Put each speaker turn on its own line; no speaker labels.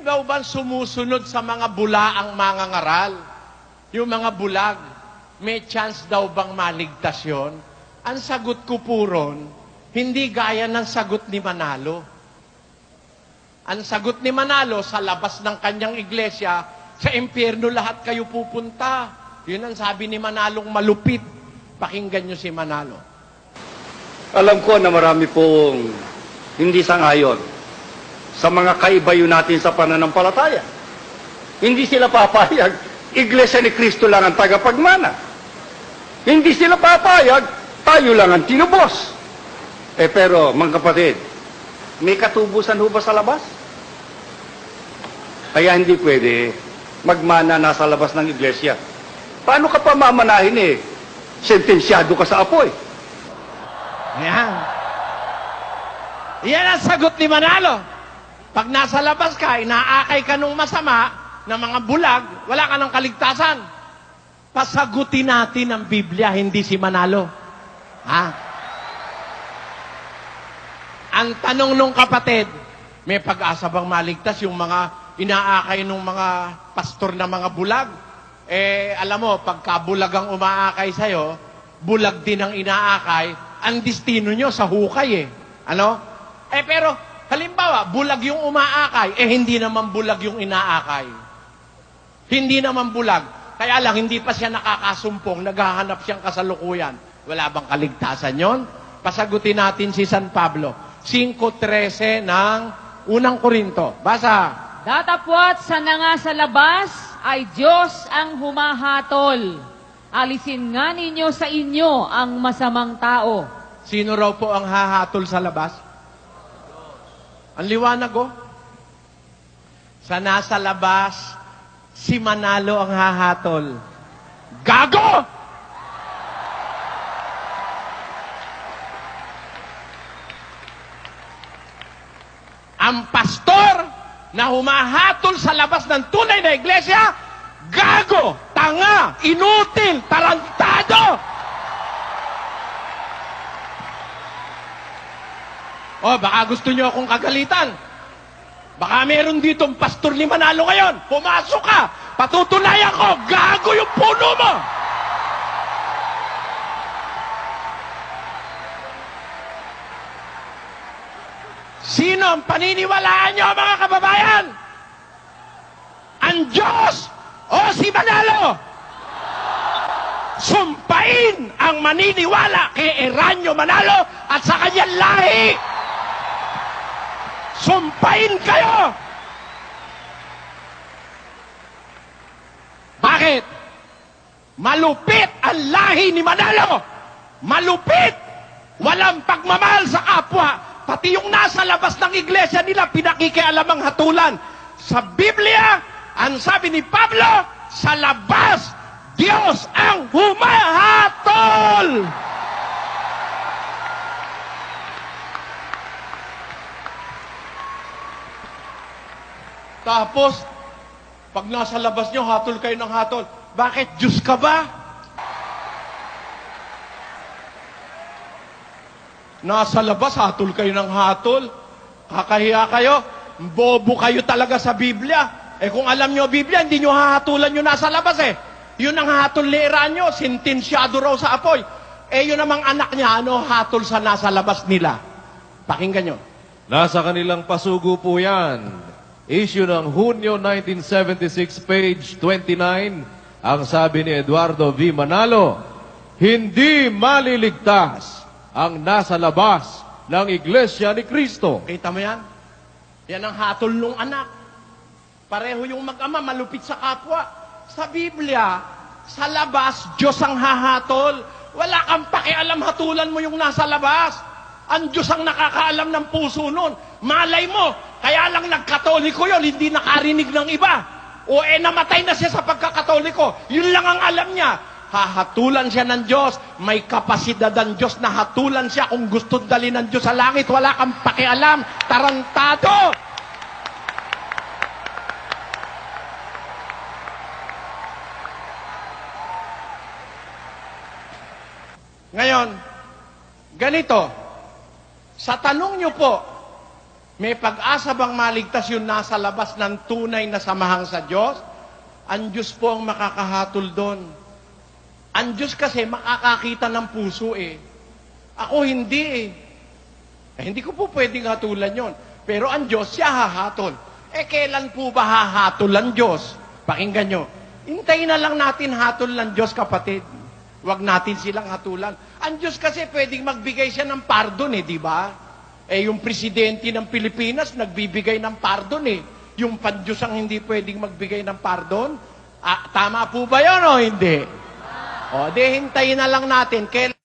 daw ba sumusunod sa mga bulaang mga ngaral? Yung mga bulag, may chance daw bang maligtas yon? Ang sagot ko po ron, hindi gaya ng sagot ni Manalo. Ang sagot ni Manalo, sa labas ng kanyang iglesia, sa impyerno lahat kayo pupunta. Yun ang sabi ni Manalong malupit. Pakinggan nyo si Manalo.
Alam ko na marami pong hindi sangayon sa mga kaibayo natin sa pananampalataya. Hindi sila papayag, Iglesia ni Kristo lang ang tagapagmana. Hindi sila papayag, tayo lang ang tinubos. Eh pero, mga kapatid, may katubusan ho ba sa labas? Kaya hindi pwede magmana nasa labas ng iglesia. Paano ka pa mamanahin eh? Sentensyado ka sa apoy.
Yan. Yan ang sagot ni Manalo. Pag nasa labas ka, inaakay ka nung masama ng mga bulag, wala ka ng kaligtasan. Pasagutin natin ang Biblia, hindi si Manalo. Ha? Ang tanong nung kapatid, may pag-asa bang maligtas yung mga inaakay ng mga pastor na mga bulag? Eh, alam mo, pagka bulag ang umaakay sa'yo, bulag din ang inaakay, ang destino nyo sa hukay eh. Ano? Eh, pero, halimbawa, bulag yung umaakay, eh hindi naman bulag yung inaakay. Hindi naman bulag. Kaya lang, hindi pa siya nakakasumpong, naghahanap siyang kasalukuyan. Wala bang kaligtasan yon? Pasagutin natin si San Pablo. 5.13 ng unang Korinto. Basa.
Datapwat sa nga sa labas ay Diyos ang humahatol. Alisin nga ninyo sa inyo ang masamang tao.
Sino raw po ang hahatol sa labas? Ang liwanag oh. Sa nasa labas, si Manalo ang hahatol. Gago! Ang pastor na humahatol sa labas ng tunay na iglesia, gago, tanga, inutil, tarantado! Oh, baka gusto nyo akong kagalitan. Baka meron ditong pastor ni Manalo ngayon. Pumasok ka. Patutunayan ko, gago yung puno mo. Sino ang paniniwalaan nyo, mga kababayan? Ang Diyos o si Manalo? Sumpain ang maniniwala kay Eranyo Manalo at sa kanyang lahi. Sumpain kayo! Bakit? Malupit ang lahi ni Manalo! Malupit! Walang pagmamahal sa kapwa. Pati yung nasa labas ng iglesia nila, pinakikialam ang hatulan. Sa Biblia, ang sabi ni Pablo, sa labas, Diyos ang humahatol! Tapos, pag nasa labas nyo, hatol kayo ng hatol. Bakit? Diyos ka ba? Nasa labas, hatol kayo ng hatol. Kakahiya kayo. Bobo kayo talaga sa Biblia. Eh kung alam nyo Biblia, hindi nyo hahatulan nyo nasa labas eh. Yun ang hatol ni nyo, sintensyado raw sa apoy. Eh yun namang anak niya, ano, hatol sa nasa labas nila. Pakinggan nyo.
Nasa kanilang pasugo po yan. Issue ng Hunyo 1976, page 29, ang sabi ni Eduardo V. Manalo, hindi maliligtas ang nasa labas ng Iglesia ni Kristo.
Kita mo yan? Yan ang hatol nung anak. Pareho yung mag-ama, malupit sa kapwa. Sa Biblia, sa labas, Diyos ang hahatol. Wala kang pakialam hatulan mo yung nasa labas. Ang Diyos ang nakakaalam ng puso nun. Malay mo, kaya lang nagkatoliko yon hindi nakarinig ng iba. O eh, namatay na siya sa pagkakatoliko. Yun lang ang alam niya. Hahatulan siya ng Diyos. May kapasidad ang Diyos na hatulan siya kung gusto dali ng Diyos sa langit. Wala kang pakialam. Tarantado! Ngayon, ganito. Sa tanong niyo po, May pag-asa bang maligtas yung nasa labas ng tunay na samahang sa Diyos? Ang Diyos po ang makakahatol doon. Ang Diyos kasi makakakita ng puso eh. Ako hindi eh. Eh, hindi ko po pwedeng hatulan yon. Pero ang Diyos, siya hahatol. Eh, kailan po ba hahatol ang Diyos? Pakinggan nyo. Hintayin na lang natin hatol ng Diyos, kapatid. Huwag natin silang hatulan. Ang Diyos kasi pwedeng magbigay siya ng pardon eh, di ba? Eh, yung presidente ng Pilipinas, nagbibigay ng pardon eh. Yung pan-Diyos ang hindi pwedeng magbigay ng pardon. Ah, tama po ba yun o hindi? O, di hintayin na lang natin. Kailan